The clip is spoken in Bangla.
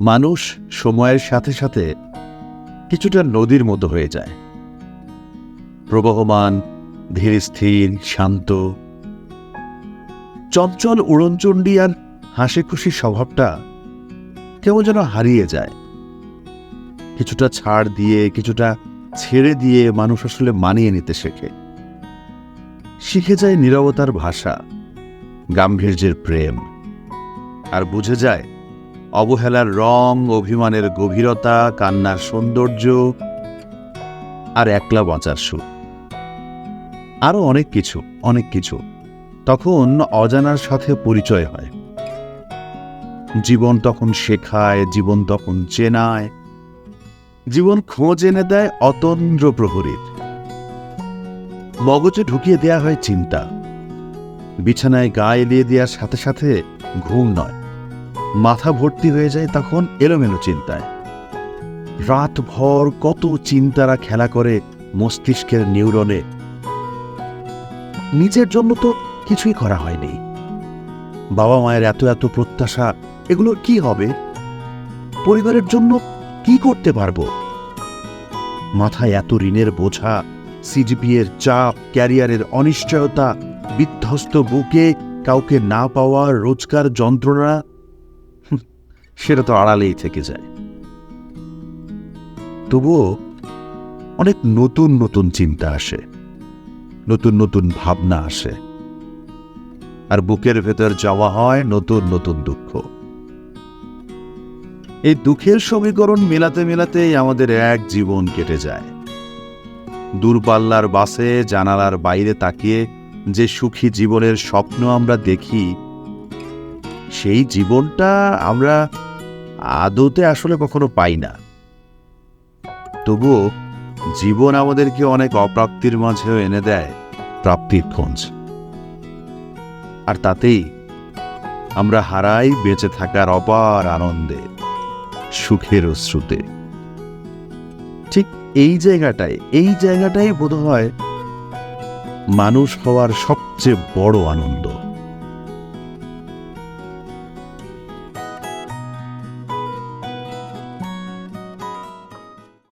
মানুষ সময়ের সাথে সাথে কিছুটা নদীর মতো হয়ে যায়। প্রবহমান, ধীর স্থির, শান্ত। চঞ্চল উড়নচণ্ডী আর হাসি খুশি স্বভাবটা কেমন যেন হারিয়ে যায়। কিছুটা ছাড় দিয়ে, কিছুটা ছেড়ে দিয়ে মানুষ আসলে মানিয়ে নিতে শেখে। শিখে যায় নীরবতার ভাষা, গাম্ভীর্যের প্রেম। আর বুঝে যায় অবহেলার রং, অভিমানের গভীরতা, কান্নার সৌন্দর্য আর একলা বাঁচার সুখ। আরও অনেক কিছু অনেক কিছু। তখন অজানার সাথে পরিচয় হয়। জীবন তখন শেখায়, জীবন তখন চেনায়। জীবন খোঁজ এনে দেয় অতন্দ্র প্রহরীর। মগজে ঢুকিয়ে দেয়া হয় চিন্তা। বিছানায় গা এলিয়ে দেওয়ার সাথে সাথে ঘুম নয়। মাথা ভর্তি হয়ে যায় তখন এলোমেলো চিন্তায়। রাতভর কত চিন্তারা খেলা করে মস্তিষ্কের নিউরনে। নিজের জন্য তো কিছুই করা হয়নি। বাবা মায়ের এত এত প্রত্যাশা, এগুলো কি হবে? পরিবারের জন্য কি করতে পারব? মাথায় এত ঋণের বোঝা সিজিপিএর চাপ, ক্যারিয়ারের অনিশ্চয়তা, বিধ্বস্ত বুকে কাউকে না পাওয়ার রোজকার যন্ত্রণা সেটা তো আড়ালেই থেকে যায়। তবুও অনেক নতুন নতুন চিন্তা আসে, নতুন নতুন ভাবনা আসে। আর বুকের ভেতর যাওয়া হয় নতুন নতুন দুঃখ। এই দুঃখের সমীকরণ মেলাতে মেলাতেই আমাদের এক জীবন কেটে যায়। দূরপাল্লার বাসে, জানালার বাইরে তাকিয়ে যে সুখী জীবনের স্বপ্ন আমরা দেখি, সেই জীবনটা আমরা আদতে আসলে কখনো পাই না। তবুও জীবন আমাদেরকে অনেক অপ্রাপ্তির মাঝেও এনে দেয় প্রাপ্তির খোঁজ। আর তাতেই আমরা হারাই বেঁচে থাকার অপার আনন্দে, সুখের অশ্রুতে। ঠিক এই জায়গাটায়, এই জায়গাটাই বোধ হয় মানুষ হওয়ার সবচেয়ে বড় আনন্দ।